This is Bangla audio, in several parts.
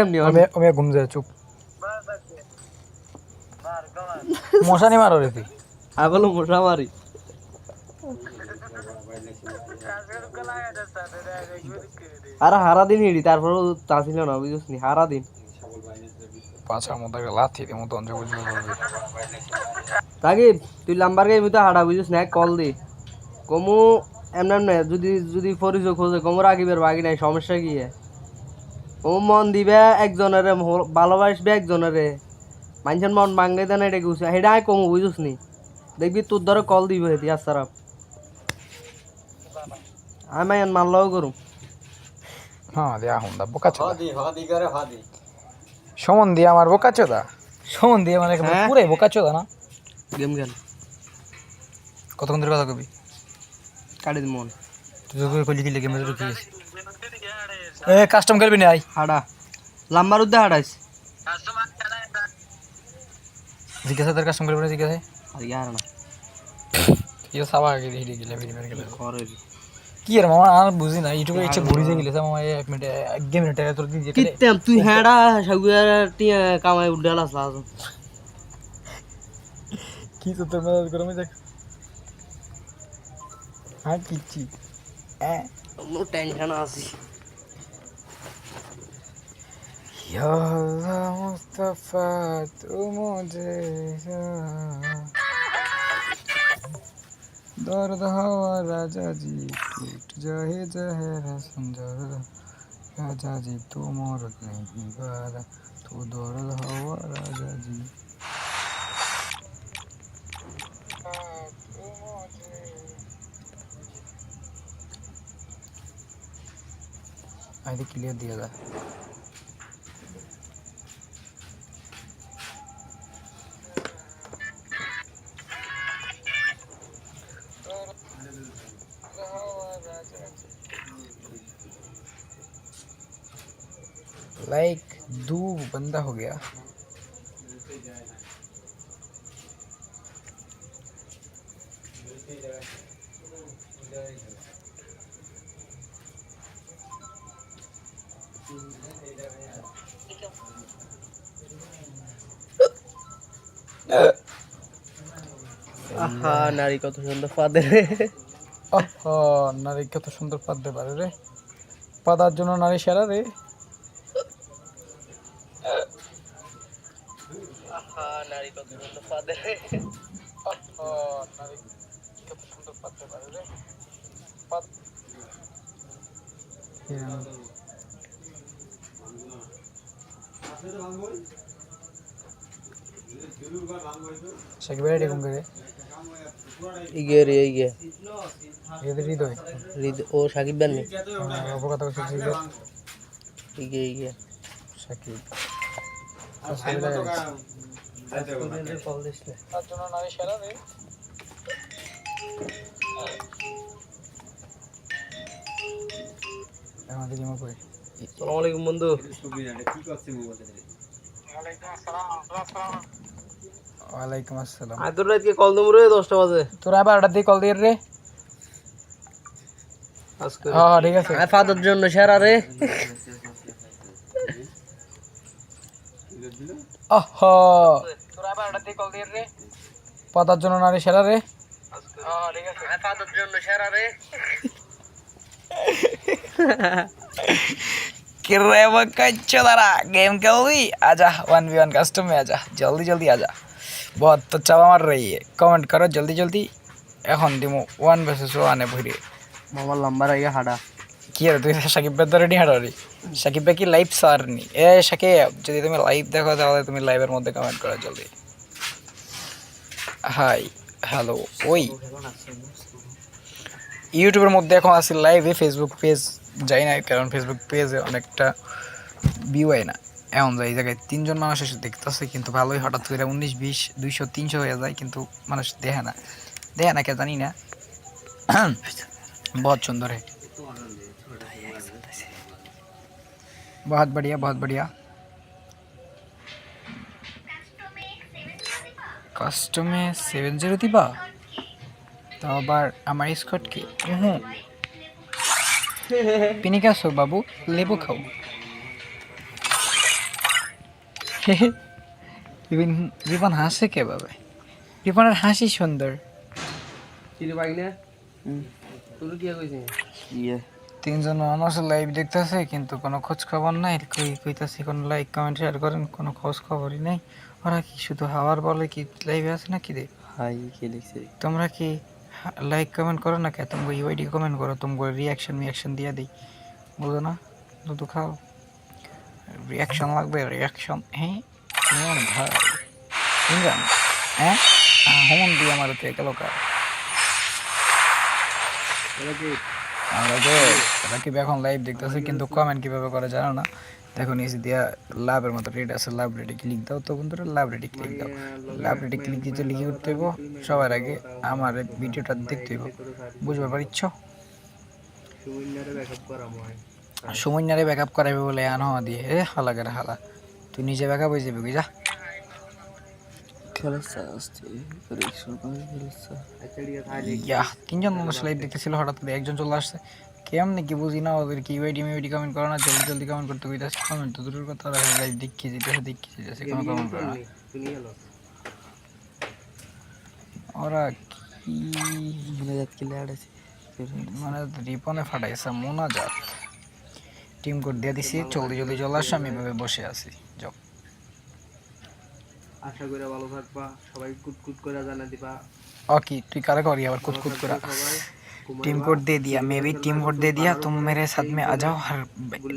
আমি আমি ঘুম যায় চুপ। মশা নি মারো রে তুই। আগলো মশা মারি। আর হারা দিন হিড়ি তারপরেও তা ছিল না বুঝছিস নি? হারা দিন। পাছার মধ্যে লাথি মতো বুঝবে তাকে তুই লাম্বার গাই তো হাড়া বুঝিস না? কল দি। কমু এমন এমন যদি যদি পরিচয় খোঁজে কমু রাখিবের বাকি নাই সমস্যা কি ও মন দিবে একজনের ভালোবাসবে একজনের। মানুষের মন ভাঙ্গে দেন এটা গুছে সেটা আয় কমু বুঝিস নি? দেখবি তোর ধরে কল দিবে হেতি আসারাপ আমি এন মানলেও করুম। হ্যাঁ দিয়া হুন্দা বোকা চোদা। সমন দিয়ে আমার বোকা চোদা। সমন দিয়ে মানে একেবারে হ্যাঁ? পুরাই বোকা চোদা না? গেম খেল। কতক্ষণ ধরে কথা কবি? কাটি মন তুই কলি কিলে গেমে খেয়েছি এ কাস্টম খেলবি না আই? হাড়া। লাম্বার উদ্দে হাড়াইস জিজ্ঞাসা তোর কাস্টম খেলবি না জিজ্ঞাসা। আর ইয়ার না। ইয়ে সাবা আগে হিডে গেলে গেলে। করে কি রে মামা আর বুঝি না ইউটিউবে ইচ্ছে ঘুরি যে গেলে মামা এক মিনিট এক মিনিট তোর দিন যে কিত্তেম তুই হেডা সাগুয়ার টিয়া কামাই উডালাস লাজ কি তো তোর মদত করে আমি দেখ। হ্যাঁ কিচ্ছি হ্যাঁ নো টেনশন আছে। یا اللہ مصطفیٰ تو مجھے দর্দ হওয়া রাজাজি পেট জহে জহেরা সুন্দর রাজাজি তোমার নেই বারা তো দর্দ হওয়া রাজাজি আরে ক্লিয়ার দিয়ে যায় दो बंदा हो गया আহা নারী কত সুন্দর পাদে আহা নারী কত সুন্দর পাদতে পারে রে পাদার জন্য নারী সেরা রে সাকিব ভাই এরকম করে ইগে রে ইগে এদের হৃদয় হৃদ- ও সাকিব বানি অবগত করছে ইগে ইগে। সাকিব। কল না তার জন্য নারী সেরা রে। আমাদের জিমা করে সালাম আলাইকুম বন্ধু। ওয়ালাইকুম আসসালাম আজ তোর রাতকে কল দেবো রে দশটা বাজে তোরা বারোটার দিকে কল দিয়ে রে আজকে হ্যাঁ ঠিক আছে আয় ফাদার জন্য সেরা রে আহ তোরা বারোটার দিকে কল দিয়ে রে পাতার জন্য নারী সেরা রে হ্যাঁ ঠিক আছে আয় ফাদার জন্য সেরা রে किरे बच्चो दारा गेम खेलोगी आजा वन वी वन कस्टम में आजा जल्दी जल्दी आजा बहुत तो चावा मार रही है कमेंट करो जल्दी जल्दी এখন দিমু ওয়ান ভার্সেস ওয়ানে ভরে মামার লাম্বার আগে হাডা কি রে তুই সাকিব ভাই তো রেডি হাঁটারি সাকিব ভাই কি লাইভ সারনি এ সাকিব যদি তুমি লাইভ দেখো তাহলে তুমি লাইভের মধ্যে কমেন্ট করো জলদি হাই হ্যালো ওই ইউটিউবের মধ্যে এখন আছে লাইভে ফেসবুক পেজ যাই না কারণ ফেসবুক পেজে অনেকটা ভিউ হয় না এমন যায় এই জায়গায় তিনজন মানুষ এসে দেখতেছে কিন্তু ভালোই হঠাৎ করে উনিশ বিশ দুইশো তিনশো হয়ে যায় কিন্তু মানুষ দেখে না দেখে না কে জানি না बहुत सुंदर है बहुत बढ़िया बहुत बढ़िया কাস্টমে সেভেন জিরো দিবা তাও আবার আমার স্কট কি হুম পিনিকা সো বাবু লেবু খাও রিপন রিপন হাসে কেভাবে? রিপনের হাসি সুন্দর। না? কি ইয়ে। তিনজন মানুষ লাইভ দেখতেছে কিন্তু কোনো খোঁজ খবর নাই। কই কইতাছি কোনো লাইক কমেন্ট শেয়ার করেন কোনো খোঁজ খবরই নাই। ওরা কি শুধু হাওয়ার বলে কি লাইভে আছে নাকি রে হাই কে লিখছে? তোমরা কি লাইক কমেন্ট করো না কে তোমরা ইউআইডি কমেন্ট করো তোমরা রিয়াকশন রিয়াকশন দিয়ে দিই। বুঝো না? দুধু খাও। রিয়াকশন লাগবে রিয়াকশন হ্যাঁ ভাই হ্যাঁ? হোমন দিয়ে আমার তো গেল কার? রাকিব এখন লাইভ দেখতেছি, কিন্তু কমেন্ট কীভাবে করে জানো না? দেখো নিচে দিয়া লাভের মতো রেড আছে লাভ রেডি ক্লিক দাও তো বন্ধুরা লাভ রেডি ক্লিক দাও। লাভ রেডি ক্লিক দিতে লিখে উঠতে হইব, সবার আগে আমার ভিডিওটা দেখতে হইব। বুঝতে পারিচ্ছ? সুমিন্দারে ব্যাকআপ করা ময় করাবে বলে আনো দিয়ে। এ হালা করে হালা। তুই নিজে ব্যাকআপ হয়ে যাবে যা। তিনজন মানুষ লাইভ দেখতেছিল হঠাৎ করে একজন চলে আসছে। কেমনি কি বুঝি না ওদের কি ইউআইডি মিউআইডি কমেন্ট করে না জলদি জলদি কমেন্ট করতে কইতাছে কমেন্ট তো দূরের কথা রাখা লাইভ দেখিয়ে যেতেছে দেখিয়ে যেতেছে কোনো কমেন্ট করে না। ওরা কি মানে যাত কি মানে রিপনে ফাটাইছে মোনাজাত। টিম কোড দিয়ে দিছি জলদি জলদি চলে আসো আমি এভাবে বসে আছি যাও আশা করে ভালো থাকবা সবাই কুটকুট করে জানা দিবা ও কি তুই কারে করি আবার কুতকুত করে সবাই टीम कोड दे दिया मैं भी टीम कोड दे दिया तुम मेरे साथ में आ जाओ हर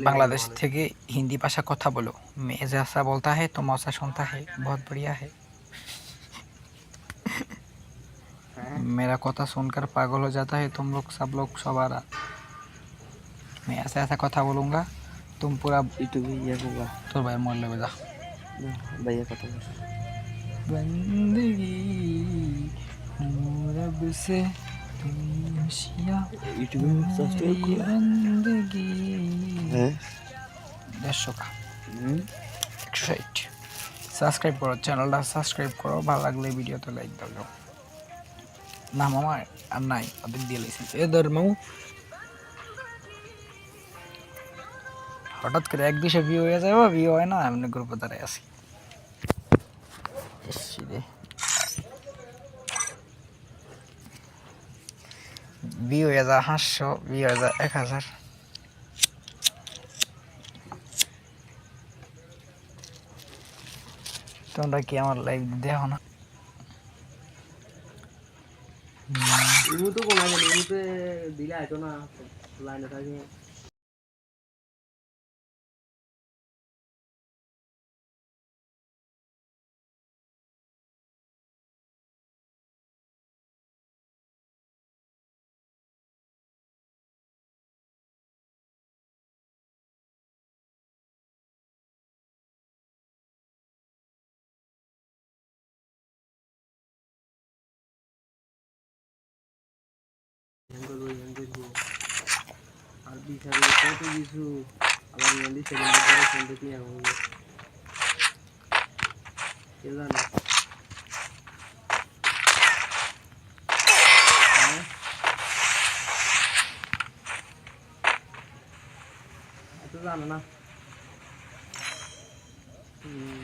बांग्लादेश থেকে হিন্দি ভাষা কথা বলো मैं जैसा बोलता है तुम वैसा सुनता है बहुत बढ़िया है मेरा কথা सुनकर पागल हो जाता है तुम लोग सब लोग सवारा मैं ऐसा ऐसा কথা बोलूंगा तुम पूरा ইউটিউবে ইয়ে করবা তোর ভাই মর লেবে যা ভাইয়া কথা বল बंदगी रब से खुशियाँ ইউটিউবে সাবস্ক্রাইব मेरी बंदगी হ্যাঁ দেড়শো কা একশো ষাট সাবস্ক্রাইব করো চ্যানেলটা সাবস্ক্রাইব করো ভালো লাগলে ভিডিওতে লাইক দাও যাও। না মামা আর নাই ওদের দিয়ে লাইছি এ ধর মামু হঠাৎ করে এক দিশে বিয়ে হয়ে যাব বিয়ে হয় না, এমনি গ্রুপে দাঁড়ায় আছি। এসছি রে। হয়ে যা হয়ে যা এক হাজার। তোমরা কি আমার লাইভ দেখো না? দিলে না, লাইনে থাকে আর বিচারে কত কিছু আবার নদী সেকেন্ড করে শুনতে কি এমন কে জানে হ্যাঁ? এত জানো না হুম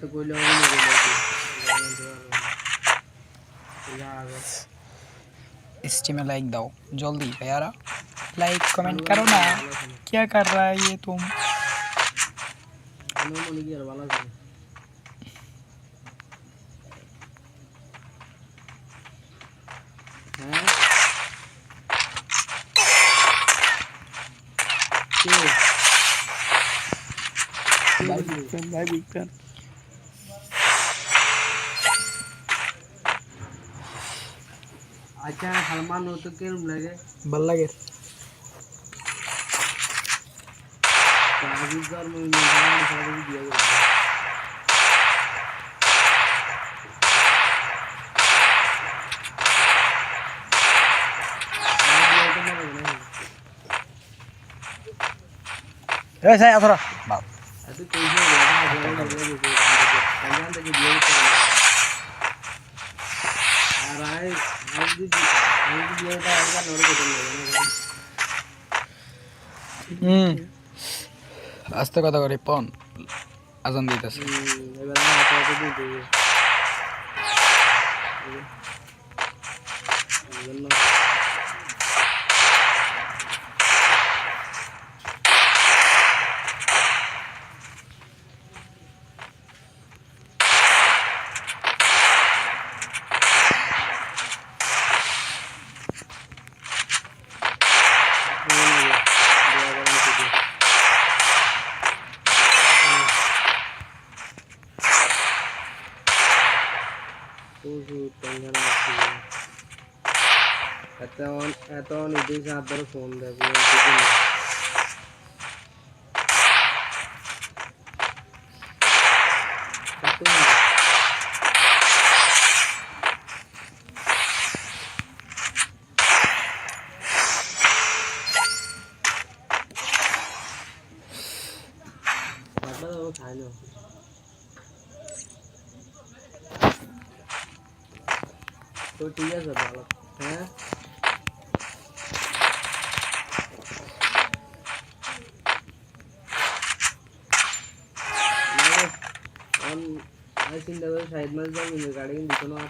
तो कोई लोग नहीं बोले इस लाइक दो जल्दी प्यारा लाइक कमेंट करो ना। क्या कर रहा है ये तुम? Bye, Victor. Bye, Victor. আচ্ছা হালমান ও তো কেরম লাগে ভাল লাগে আজিকার মনে হয় সবাই দিয়ে গেল Eh, saya atur. Maaf. Itu আস্তে কথা করে পন। আজান দিতেছে। এবার আমার হাতে হাতে দিতে হবে এই জন্য প্রচুর টেনশন আছে এত এত নির্দেশ হাত ধরে ফোন দেয় খাই না তো ঠিক আছে ভালো হ্যাঁ আমি চিন্তা করি সাইড মাস যাই কিন্তু গাড়ি কিন্তু দিত না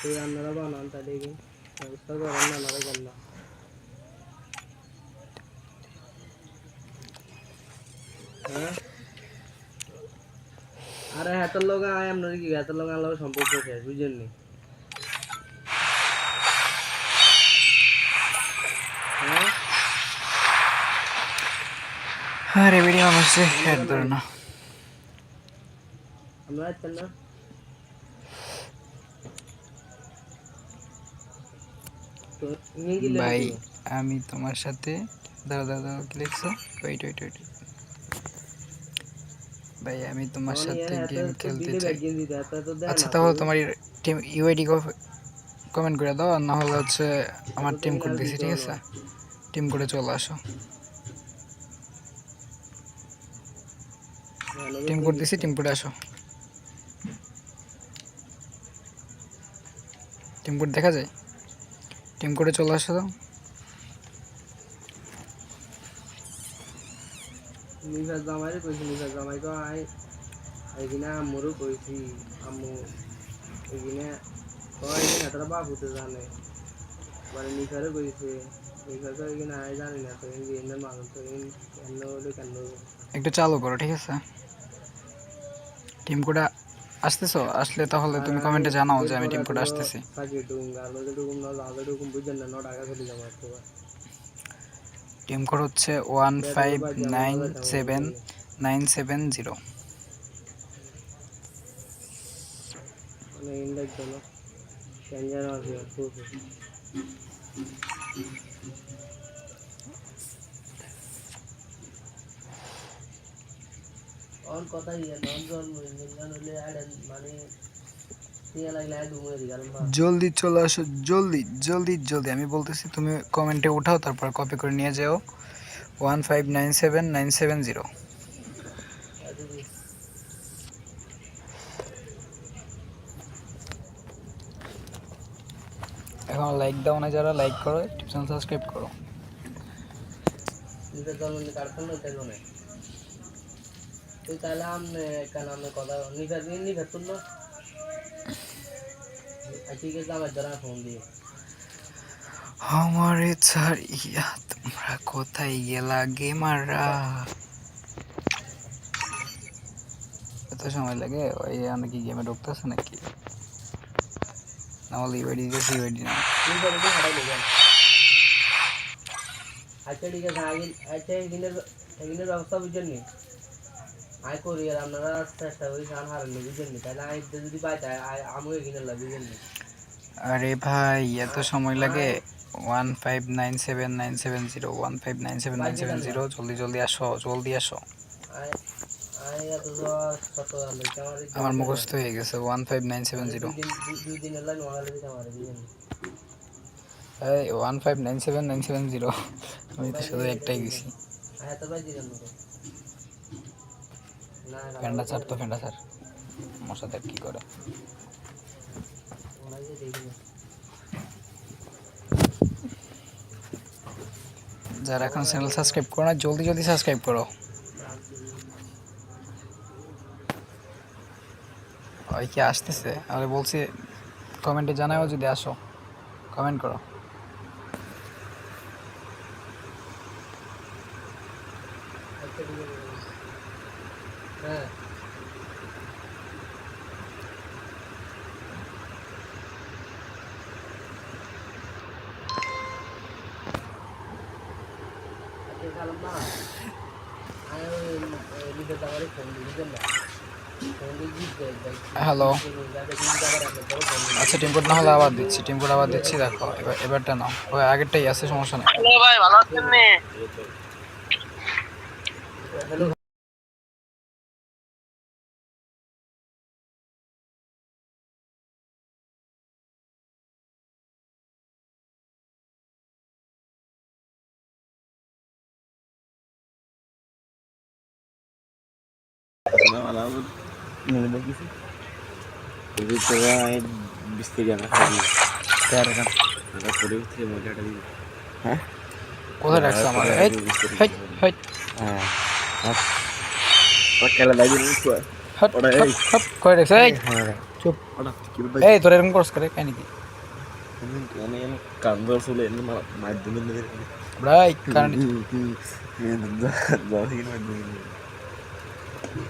তুই রান্নাটা বানান তাহলে কি ব্যবস্থা করেন না নারে করলাম হ্যাঁ আরে হাতের লোক আয় আপনার কি হাতের লোক আলো সম্পর্ক শেষ বুঝলেন আরে ভিডিও মানুষে হেড ধরে না আমরা ভাই? আমি তোমার সাথে দাঁড়া দাঁড়া দাঁড়া কি লিখছো? ওয়েট ওয়েট ওয়েট ভাই আমি তোমার সাথে গেম খেলতে চাই। আচ্ছা তাহলে তোমার টিম ইউআইডি কমেন্ট করে দাও আর না হলে হচ্ছে আমার টিম কোড দিছি ঠিক আছে? টিম কোডে চলে আসো। টিম কোড দিছি টিম কোডে আসো। টিম কোড দেখা যায়। টিম কোডে চলে আসো তো। নিফার জামাইরে কইছি নিফার জামাই তো আই এইখানে আম্মুরও কইছি আম্মু কয় বাপ হতে জানে। মানে কইছে একটু চালু করো ঠিক আছে? টিম কোডে আসতেছো? আসলে তাহলে তুমি কমেন্টে জানাও যে আমি টিম কোডে আসতেছি। টিম কোড হচ্ছে one five nine seven nine seven zero. মানে ইন্ডেক্স জন্য ক্যাঞ্জার আছে প্রচুর অন কথা ইয়ে নন জন্ম ইঞ্জিন হলে আড়েন মানে ইয়ে জলদি চলে আসো জলদি জলদি জলদি। আমি বলতেছি তুমি কমেন্টে উঠাও তারপর কপি করে নিয়ে যাও। One five nine seven nine seven zero এখন লাইক দাও না যারা লাইক করো টিপস সাবস্ক্রাইব করো নিজের জন্ম কাটতাম না তাই তাহলে আমনে কেন আমনে কথা তুললো ঠিক আছে আমার ফোন আমারে ছাড়িয়া তোমরা কোথায় গেলা গেমাররা এত সময় লাগে? ওই অনেকে গেমে ঢুকতেছে নাকি? নাহলে ইউআইডি দিয়েছে ইউআইডি না। আচ্ছা ঠিক আছে আচ্ছা এখানের এখানের ব্যবস্থা বুঝছেন নি করি আর আপনারা চেষ্টা করি সান হারেন বুঝছেন নি? তাহলে আই যদি পাই তাই আমিও এখানে লাগবে বুঝছেন নি? আরে ভাই এত সময় লাগে? One five nine seven nine seven zero one five nine seven nine seven zero জলদি জলদি আসো জলদি আসো। আই আমার মুখস্থ হয়ে গেছে one five nine seven zero. One five nine seven nine seven zero. আমি তো শুধু একটাই গেছি আই এত বাই দিলাম না না না ফ্যান্ডা স্যার তো ফ্যান্ডা স্যার। মশাদের কি করে? যারা এখন চ্যানেল সাবস্ক্রাইব করো না, জলদি জলদি সাবস্ক্রাইব করো। ওই কি আসতেছে? আরে বলছি কমেন্টে জানাও যদি আসো কমেন্ট করো একটা দিকে হ্যাঁ আজকে খালাম না আমি ওই লিডার দাবারে ফোন দিই না ফোন দিয়ে জিত দেয় দেয় হ্যালো আচ্ছা টিম কোড না হলে আবার দিচ্ছি টিম কোড আবার দিচ্ছি দেখো এবার এবারটা নাও ওই আগেরটাই আছে সমস্যা নেই কোথায় রাখছো আমার এই hey hey hot hot hot কই রাখছো? এই চুপ। এই তোর এরকম করছ করে কেন কি? ভাই কারণ আড়া এই তোর কি মোর বিচ্ছো দেয় না তো তো তো কি মোর বিচ্ছো দেয় না বেটা কাম খুঁই দিই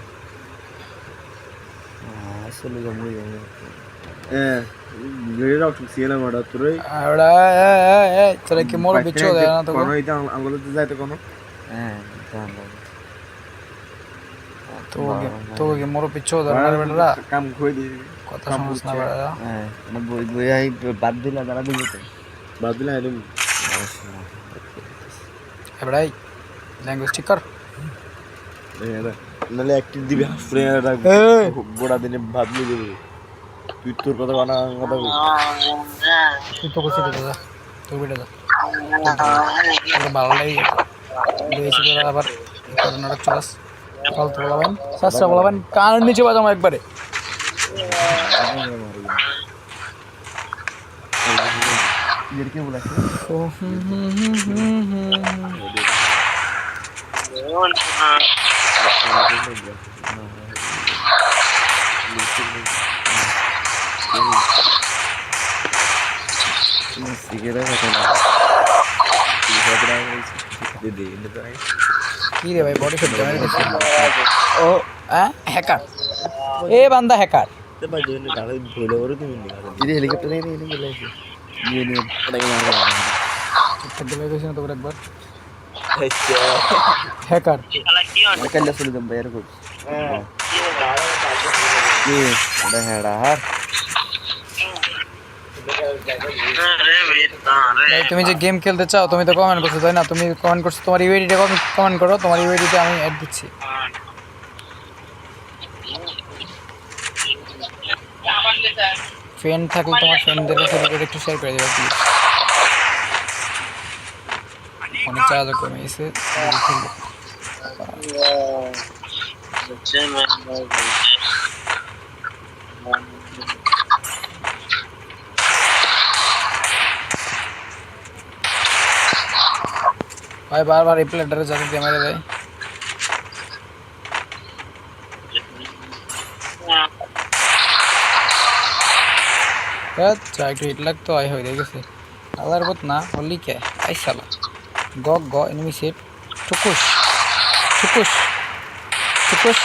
কথা শুনছ না বেটা হ্যাঁ বই বই আই বাদ দিলা দাঁড়া দিল তো বাদ দিলা এবারে ল্যাঙ্গুয়েজ ঠিক কর নাহলে একটি দিবি হাফরে এই গোড়া দিনে ভাবলি দিবি তুই তোর কথা বানা কথা বল। তুই তো কিছু দিতে যা তোর বেটা তোর ভালো লাগে দিয়েছি তোরা আবার করোনাটা চলাস। ফালতু বলাবেন সাতটা বলাবেন কানের নিচে বাজাম একবারে। বলেছে হুম হুম হুম হুম। কি রে ভাই বডি শট ও হ্যাঁ? হ্যাকার এ বান্দা হ্যাকার হেলিকপ্টার হ্যাকার। চলে যাম ভাই এরকম। কি হার। তুমি যে গেম খেলতে চাও তুমি তো কমেন্ট করছ তাই না? তুমি কমেন্ট করছ তোমার ইউআইডিটা কমেন্ট করো তোমার ইউআইডিতে আমি অ্যাড দিচ্ছি। ফ্রেন্ড থাকলে তোমার ফ্রেন্ডদের কাছে একটু শেয়ার করে দেবে প্লিজ অনেক চার্জ কমে গেছে ভাই, বারবার এই প্লেটারে যাতে দিয়ে মেরে দেয় আচ্ছা একটু হিট লাগতো আই হয়ে গেছে। আলার বত না, হলি কে? আই সালা গ গ এনিমি সেট টুকুস টুকুস টুকুস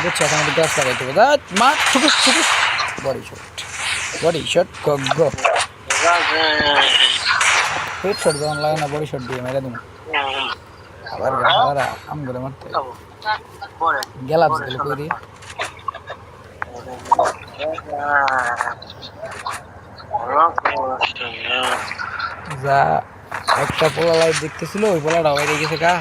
বুঝছ এখন একটু গাছ লাগাইতে হবে দাঁত মা টুকুস টুকুস বডি শট বডি শট গ গ হেড শট যখন লাগে না বডি শট দিয়ে মেরে দিন আবার আবার আম করে মারতে গেলাম গেলে কই দিয়ে যা একটা পোলা লাইট দেখতেছিল ওই পোলাটা বাইরে গেছে কা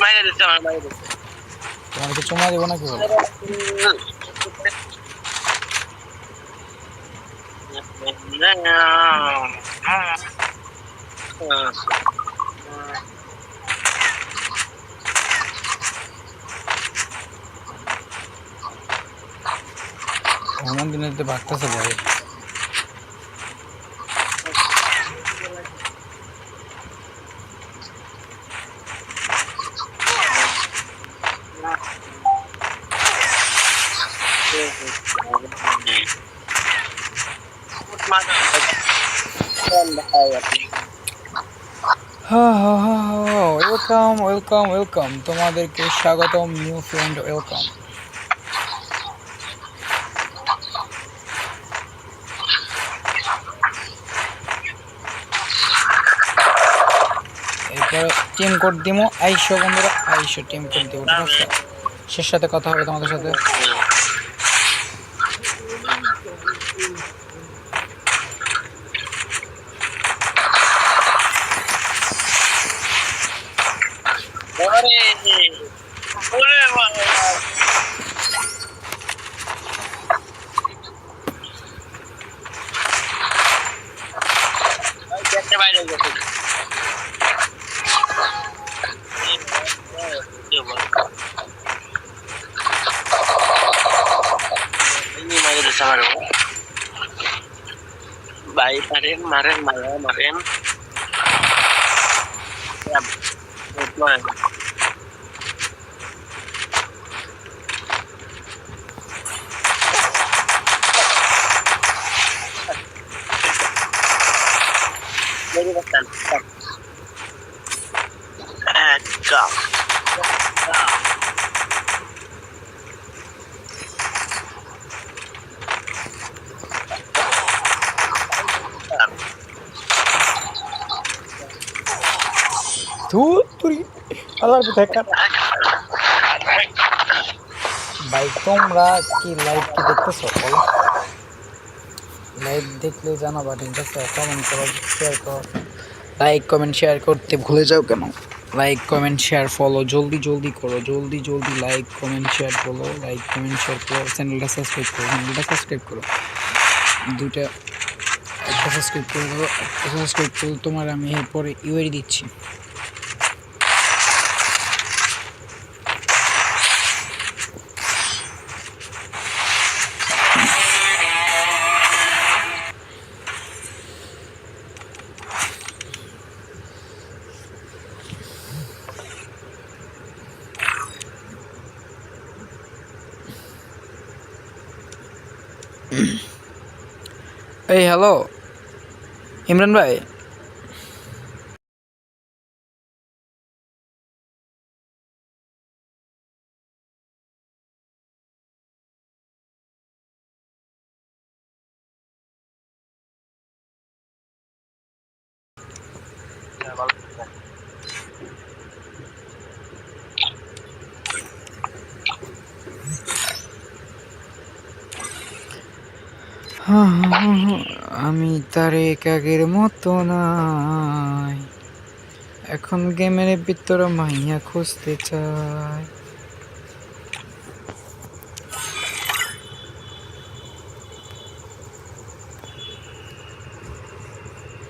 মাইরে দিচ্ছে আমার মাইরে দিচ্ছে তোমাকে চুমা দেবো নাকি বলো এমন দিনে তো ভাগতেছে ভাই ওয়েলকাম ওয়েলকাম ওয়েলকাম তোমাদেরকে স্বাগতম new friend welcome team code দিমো। আইসো বন্ধুরা, আইসো টিম কোড দিব, ঠিক আছে? শেষ সাথে কথা হবে তোমাদের সাথে। baik kemarin kemarin malam kemarin ya দেখা। ভাই, তোমরা কি লাইভ কি দেখতেছো? বলো। লাইভ দেখলে জানাবা ঠিক আছে কমেন্ট করো শেয়ার করো। লাইক কমেন্ট শেয়ার করতে ভুলে যাও কেন? লাইক কমেন্ট শেয়ার ফলো জলদি জলদি করো, জলদি জলদি like comment share follow like comment share করো চ্যানেলটা সাবস্ক্রাইব করো চ্যানেলটা সাবস্ক্রাইব করো। দুইটা, একটা সাবস্ক্রাইব করে দেবো একটা সাবস্ক্রাইব করলে তোমার আমি এরপরে ইউআই দিচ্ছি। এই হ্যালো ইমরান ভাই? আমি তারে আগের মতো নাই। এখন গেমের ভিতরে মাইয়া খুঁজতে চাই